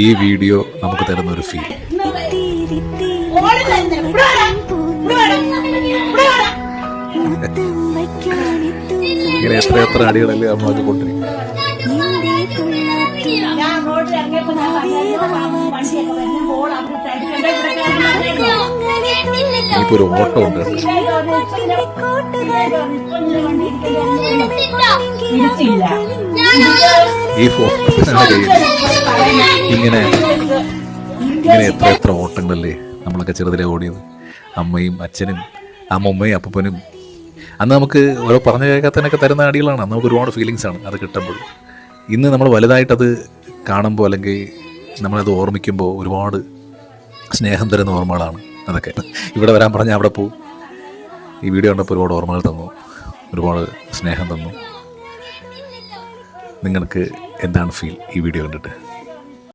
ഈ വീഡിയോ നമുക്ക് തരുന്ന ഒരു ഫീൽ. ഇങ്ങനെ എത്ര എത്ര അടികളല്ലേ നമ്മളൊക്കെ കൊണ്ടിരിക്കും ഞാൻ റോഡിൽ ഇറങ്ങിയപ്പോ ഞാൻ പറഞ്ഞായിരുന്നു, വണ്ടിയൊക്കെ വരുന്നു, ബോൾ അവിടെ തടിക്കണ്ട, ഇവിടെ കിടന്ന് പറഞ്ഞായിരുന്നു. ഇനിയിപ്പോ ഒരു ഓട്ടം ഉണ്ട് കേട്ടോ. ഈ ഇങ്ങനെ ഇങ്ങനെ എത്ര എത്ര ഓട്ടങ്ങളല്ലേ നമ്മളൊക്കെ ചെറുതിലെ ഓടിയത്. അമ്മയും അച്ഛനും അമ്മമ്മയും അപ്പനും അന്ന് നമുക്ക് ഓരോ പറഞ്ഞു കേൾക്കാത്തതിനൊക്കെ തരുന്ന അടികളാണ്. നമുക്ക് ഒരുപാട് ഫീലിങ്സ് ആണ് അത് കിട്ടുമ്പോൾ. ഇന്ന് നമ്മൾ വലുതായിട്ടത് കാണുമ്പോൾ അല്ലെങ്കിൽ നമ്മളത് ഓർമ്മിക്കുമ്പോൾ ഒരുപാട് സ്നേഹം തരുന്ന ഓർമ്മകളാണ് അതൊക്കെ. ഇവിടെ വരാൻ പറഞ്ഞാൽ അവിടെ പോവും. ഈ വീഡിയോ കണ്ടപ്പോൾ ഒരുപാട് ഓർമ്മകൾ തന്നു. ഒരുപാട് സ്നേഹം തന്നു. നിങ്ങൾക്ക് എന്താണ് ഫീൽ ഈ വീഡിയോ കണ്ടിട്ട്?